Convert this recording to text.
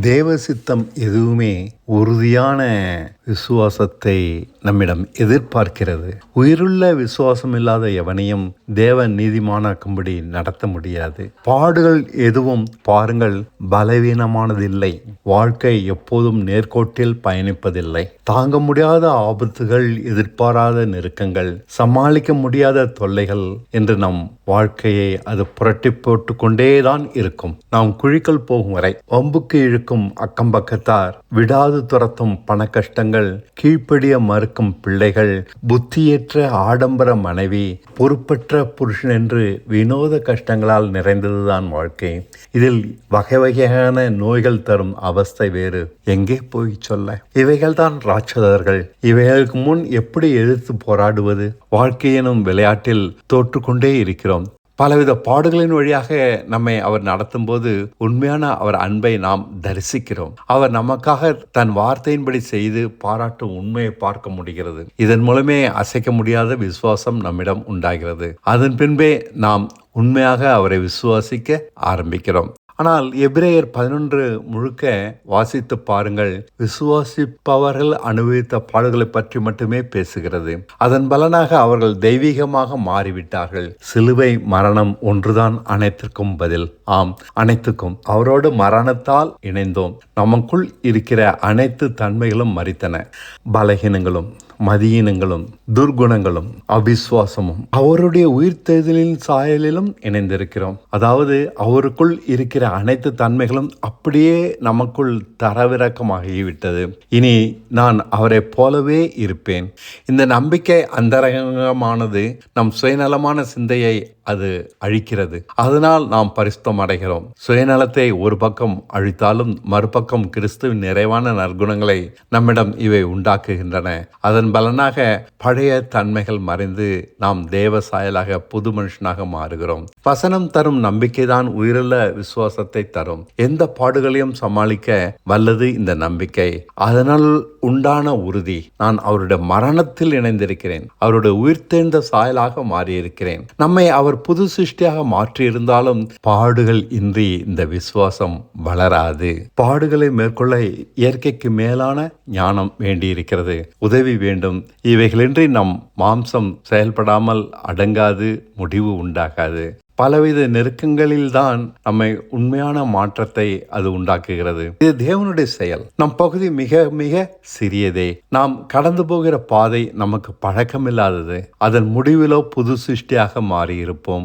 தேவ சித்தம் எதுவுமே உறுதியான விசுவாசத்தை நம்மிடம் எதிர்பார்க்கிறது. உயிருள்ள விசுவாசம் இல்லாத எவனையும் தேவ நீதிமானாக்கும்படி நடத்த முடியாது. பாடுகள் எதுவும் பாருங்கள் பலவீனமானதில்லை. வாழ்க்கை எப்போதும் நேர்கோட்டில் பயணிப்பதில்லை. தாங்க முடியாத ஆபத்துகள் எதிர்பாராத நெருக்கங்கள் சமாளிக்க முடியாத தொல்லைகள் என்று நம் வாழ்க்கையை அது புரட்டி போட்டு கொண்டேதான் இருக்கும். நாம் குழிக்கள் போகும் வரை வம்புக்கு இழுக்கும் அக்கம் பக்கத்தார் விடாது துரத்தும் பண கஷ்டங்கள் கீழ்ப்படிய மறுக்கும் பிள்ளைகள் புத்தியற்ற ஆடம்பர மனைவி பொறுப்பற்ற புருஷன் என்று வினோத கஷ்டங்களால் நிறைந்ததுதான் வாழ்க்கை. இதில் வகை வகையான நோய்கள் தரும் அவஸ்தை வேறு எங்கே போய் சொல்ல? இவைகள்தான் ராட்சதர்கள். இவைகளுக்கு முன் எப்படி எதிர்த்து போராடுவது? வாழ்க்கை எனும் விளையாட்டில் தோற்றுக்கொண்டே இருக்கிறோம். பலவித பாடுகளின் வழியாக நம்மை அவர் நடத்தும் போது உண்மையான அவர் அன்பை நாம் தரிசிக்கிறோம். அவர் நமக்காக தன் வார்த்தையின்படி செய்து பாராட்டும் உண்மையை பார்க்க முடிகிறது. இதன் மூலமே அசைக்க முடியாத விசுவாசம் நம்மிடம் உண்டாகிறது. அதன் பின்பே நாம் உண்மையாக அவரை விசுவாசிக்க ஆரம்பிக்கிறோம். ஆனால் எபிரேயர் பதினொன்று முழுக்க வாசித்து பாருங்கள். விசுவாசிப்பவர்கள் அனுபவித்த பாடுகளை பற்றி மட்டுமே பேசுகிறது. அதன் பலனாக அவர்கள் தெய்வீகமாக மாறிவிட்டார்கள். சிலுவை மரணம் ஒன்றுதான் அனைத்திற்கும் பதில். ஆம் அனைத்துக்கும். அவரோடு மரணத்தால் இணைந்தோம். நமக்குள் இருக்கிற அனைத்து தன்மைகளும் மறித்தன. பலகீனங்களும் மதியீனங்களும் துர்குணங்களும் அவிசுவாசமும். அவருடைய உயிர் தேர்தலின் சாயலிலும் இணைந்திருக்கிறோம். அதாவது அவருக்குள் இருக்கிற அனைத்து தன்மைகளும் அப்படியே நமக்குள் தரவிறக்கமாகிவிட்டது. இனி நான் அவரை போலவே இருப்பேன். இந்த நம்பிக்கை அந்தரங்கமானது நம் சுயநலமான சிந்தையை அது அழிக்கிறது. அதனால் நாம் பரிசுத்தம் அடைகிறோம். சுயநலத்தை ஒரு பக்கம் அழித்தாலும் மறுபக்கம் கிறிஸ்துவின் நிறைவான நற்குணங்களை நம்மிடம் இவை உண்டாக்குகின்றன. அதன் பலனாக பழைய தன்மைகள் மறைந்து நாம் தேவ சாயலாக புது மனுஷனாக மாறுகிறோம். வசனம் தரும் நம்பிக்கைதான் உயிருள்ள விசுவாசத்தை தரும். எந்த பாடுகளையும் சமாளிக்க வல்லது இந்த நம்பிக்கை. அதனால் உண்டான உறுதி. நான் அவருடைய மரணத்தில் இணைந்திருக்கிறேன். அவருடைய உயிர்த்தெழுந்த சாயலாக மாறியிருக்கிறேன். நம்மை அவர் அவர் புது சிருஷ்டியாக மாற்றியிருந்தாலும் பாடுகள் இன்றி இந்த விசுவாசம் வளராது. பாடுகளை மேற்கொள்ள இயற்கைக்கு மேலான ஞானம் வேண்டியிருக்கிறது. உதவி வேண்டும். இவைகளின்றி நம் மாம்சம் செயல்படாமல் அடங்காது முடிவு உண்டாகாது. பலவித நெருக்கங்களில்தான் நம்மை உண்மையான மாற்றத்தை அது உண்டாக்குகிறது. இது தேவனுடைய செயல். நம் பகுதி மிக மிக சிறியதே. நாம் கடந்து போகிற பாதை நமக்கு பழக்கமில்லாதது. அதன் முடிவிலோ புது சிருஷ்டியாக மாறியிருப்போம்.